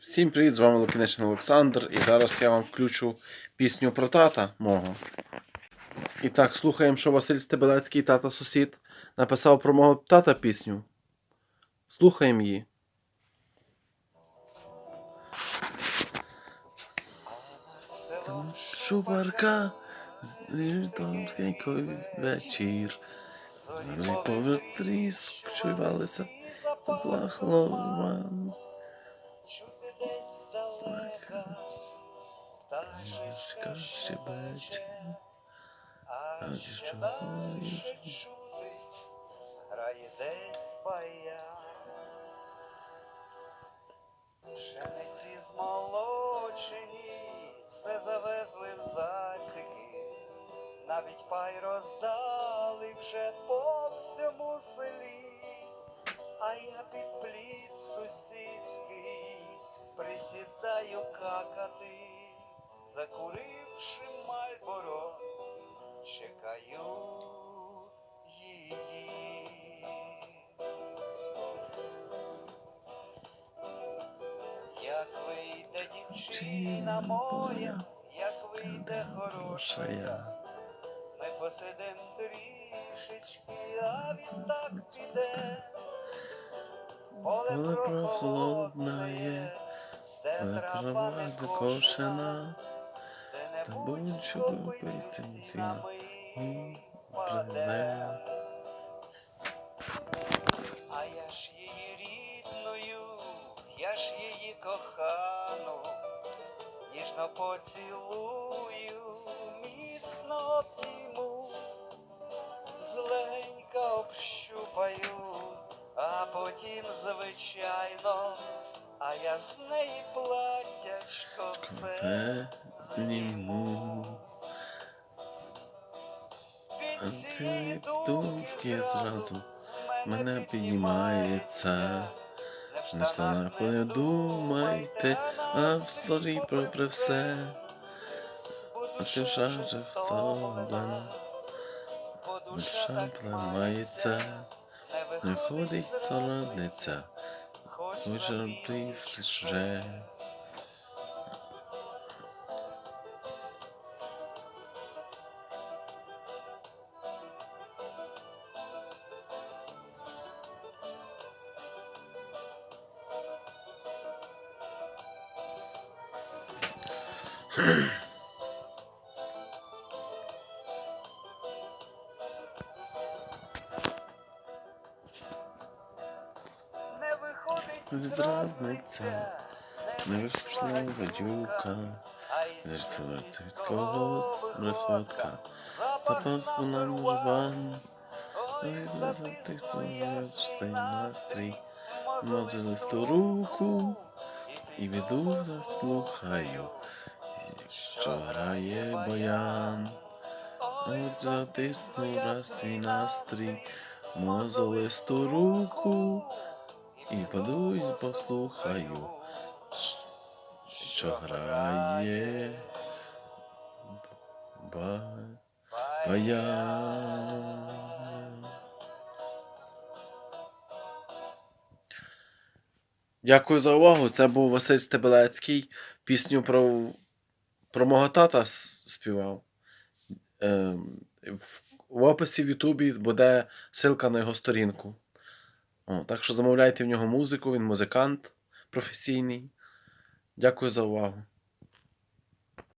Всім привіт, з вами Лукінечний Олександр, і зараз я вам включу пісню про тата мого. І так, слухаємо, що Василь Стебелецький, тата сусід, написав про мого тата пісню. Слухаємо її. Шубарка, вечір. Ми повертрі скчувалися, тепла хлома. Чути десь здалека, пташечка щебече, а ще дальше чути, грає десь пая. Пшениці змолочені, все завезли в засіки, навіть пай роздали вже по всьому селі. А я під плід сусідський присідаю какати, закуривши мальборо, чекаю її. Як вийде дівчина моя, як вийде хорошая, ми посидим трішечки, а він так піде. Поле прохолодне прохолодне, де трава трава не докошена, та ціна, цінами і паде. А я ж її рідною, я ж її кохану, ніжно поцілую, міцно обійму, зленька общупаю, а потім, звичайно, а я з неї платяшко все Все зніму. А цієї думки зразу мене піднімається. Не штанах не думайте, а в сторі про все. А ти вже вже вставлена, душа пламається, не ходить соrodниця, хоч робив вже. Не Зрадниця, Не вийшла гадюка, з Савицького смрехотка, запах нам рван, Ой, запах своє цей настрій, мазилисту руку, і веду заслухаю, що грає баян. От затиснув раз твій настрій, мозолисту руку, і подуй, послухаю, що грає ба- баян. Дякую за увагу. Це був Василь Стебелецький. Пісню про, про мого тата співав. В, в описі в Ютубі буде ссылка на його сторінку. О, так що замовляйте в нього музику, він музикант професійний. Дякую за увагу.